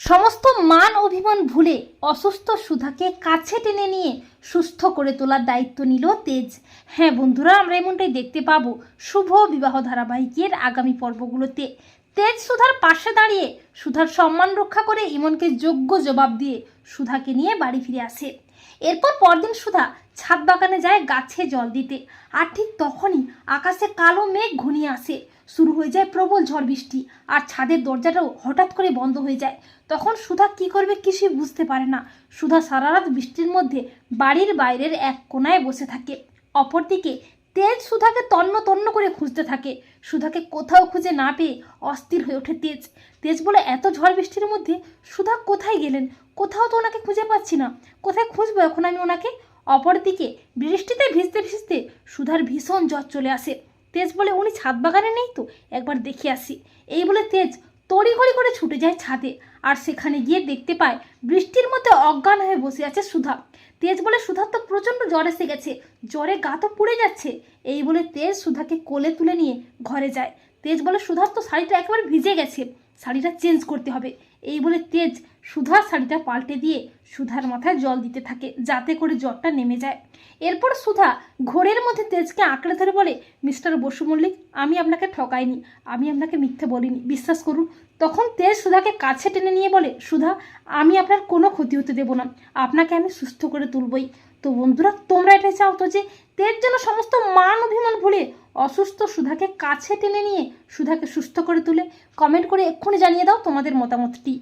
সমস্ত মান অভিমান ভুলে অসুস্থ সুধাকে কাছে টেনে নিয়ে সুস্থ করে তোলার দায়িত্ব নিল তেজ। হ্যাঁ বন্ধুরা, আমরা এমনটাই দেখতে পাবো শুভ বিবাহ ধারাবাহিকের আগামী পর্বগুলোতে। তেজ সুধার পাশে দাঁড়িয়ে সুধার সম্মান রক্ষা করে ইমনকে যোগ্য জবাব দিয়ে সুধাকে নিয়ে বাড়ি ফিরে আসে। এরপর পরদিন সুধা ছাদ বাগানে যায় গাছে জল দিতে। আর ঠিক তখনই আকাশে কালো মেঘ ঘনিয়ে আসে। শুরু হয়ে যায় প্রবল ঝড় বৃষ্টি আর ছাদের দরজাটাও হঠাৎ করে বন্ধ হয়ে যায়। তখন সুধা কি করবে কিছুই বুঝতে পারে না। সুধা সারা রাত বৃষ্টির মধ্যে বাড়ির বাইরের এক কোনায় বসে থাকে। অপরদিকে তেজ সুধাকে তন্ন তন্ন করে খুঁজতে থাকে। সুধাকে কোথাও খুঁজে না পেয়ে অস্থির হয়ে ওঠে তেজ। তেজ বলে এত ঝড় বৃষ্টির মধ্যে সুধা কোথায় গেলেন? কোথাও তো ওনাকে খুঁজে পাচ্ছি না। কোথায় খুঁজবো এখন আমি ওনাকে? অপরদিকে বৃষ্টিতে ভিজতে ভিজতে সুধার ভীষণ জ্বর চলে আসে। তেজ বলে, উনি ছাদ বাগানে নেই তো? একবার দেখে আসি। এই বলে তেজ তড়িঘড়ি করে ছুটে যায় ছাদে আর সেখানে গিয়ে দেখতে পায় বৃষ্টির মধ্যে অজ্ঞান হয়ে বসে আছে সুধা। তেজ বলে সুধার তো প্রচণ্ড জ্বর এসে গেছে, জ্বরে গা তো পুড়ে যাচ্ছে। এই বলে তেজ সুধাকে কোলে তুলে নিয়ে ঘরে যায়। তেজ বলে, সুধার তো শাড়িটা একেবারে ভিজে গেছে, শাড়িটা চেঞ্জ করতে হবে। এই বলে তেজ সুধার শাড়িটা পাল্টে দিয়ে সুধার মাথায় জল দিতে থাকে, যাতে করে জ্বরটা নেমে যায়। এরপর সুধা ঘোরের মধ্যে তেজকে আঁকড়ে ধরে বলে, মিস্টার বসু মল্লিক, আমি আপনাকে ঠকাইনি, আমি আপনাকে মিথ্যে বলিনি, বিশ্বাস করুন। তখন তেজ সুধাকে কাছে টেনে নিয়ে বলে, সুধা, আমি আপনার কোনো ক্ষতি হতে দেবো না, আপনাকে আমি সুস্থ করে তুলবই। তো বন্ধুরা, তোমরা এটাই চাও তো যে, তেজ যেন সমস্ত মান অভিমান ভুলে অসুস্থ সুধাকে কাছে টেনে নিয়ে সুধাকে সুস্থ করে তুলে, কমেন্ট করে এক্ষুনি জানিয়ে দাও তোমাদের মতামতটি।